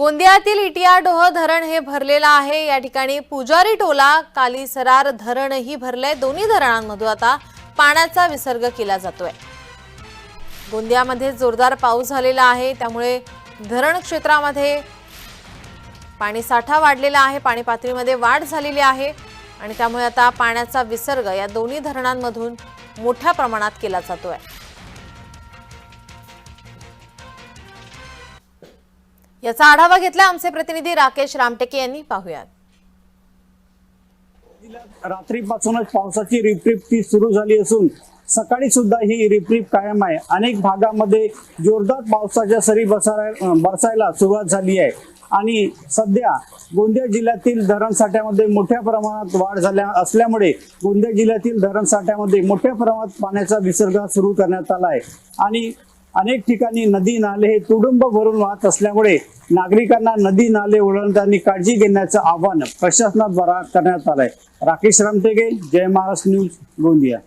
गोंदियातील इटियाडोह धरण हे भरलेलं आहे. या ठिकाणी पुजारी टोला कालीसरार धरणही भरलंय. दोन्ही धरणांमधून आता पाण्याचा विसर्ग केला जातोय. गोंदियामध्ये जोरदार पाऊस झालेला आहे. त्यामुळे धरण क्षेत्रामध्ये पाणी साठा वाढलेला आहे. पाणी पातळीमध्ये वाढ झालेली आहे. आणि त्यामुळे आता पाण्याचा विसर्ग या दोन्ही धरणांमधून मोठ्या प्रमाणात केला जातोय. याचा आढावा घेतला आमचे प्रतिनिधी राकेश रामटेके यांनी. पाहुयात. रात्रीपासूनच पावसाची रिपरिप ती सुरू झाली असून सकाळी सुद्धा ही रिपरिप कायम आहे. अनेक भागामध्ये जोरदार पावसाच्या सरी बसाय बरसायला सुरुवात झाली आहे. आणि सध्या गोंदिया जिल्ह्यातील धरण साठ्यामध्ये मोठ्या प्रमाणात वाढ झाल्या असल्यामुळे गोंदिया जिल्ह्यातील धरण साठ्यामध्ये मोठ्या प्रमाणात पाण्याचा विसर्ग सुरू करण्यात आला आहे. आणि अनेक ठिकाणी नदी नाले हे तुडुंब भरून वाहत असल्यामुळे नागरिकांना नदी नाले ओलांडताना काळजी घेण्याचं आवाहन प्रशासनाद्वारा करण्यात आलंय. राकेश रामटेगे जय महाराष्ट्र न्यूज गोंदिया.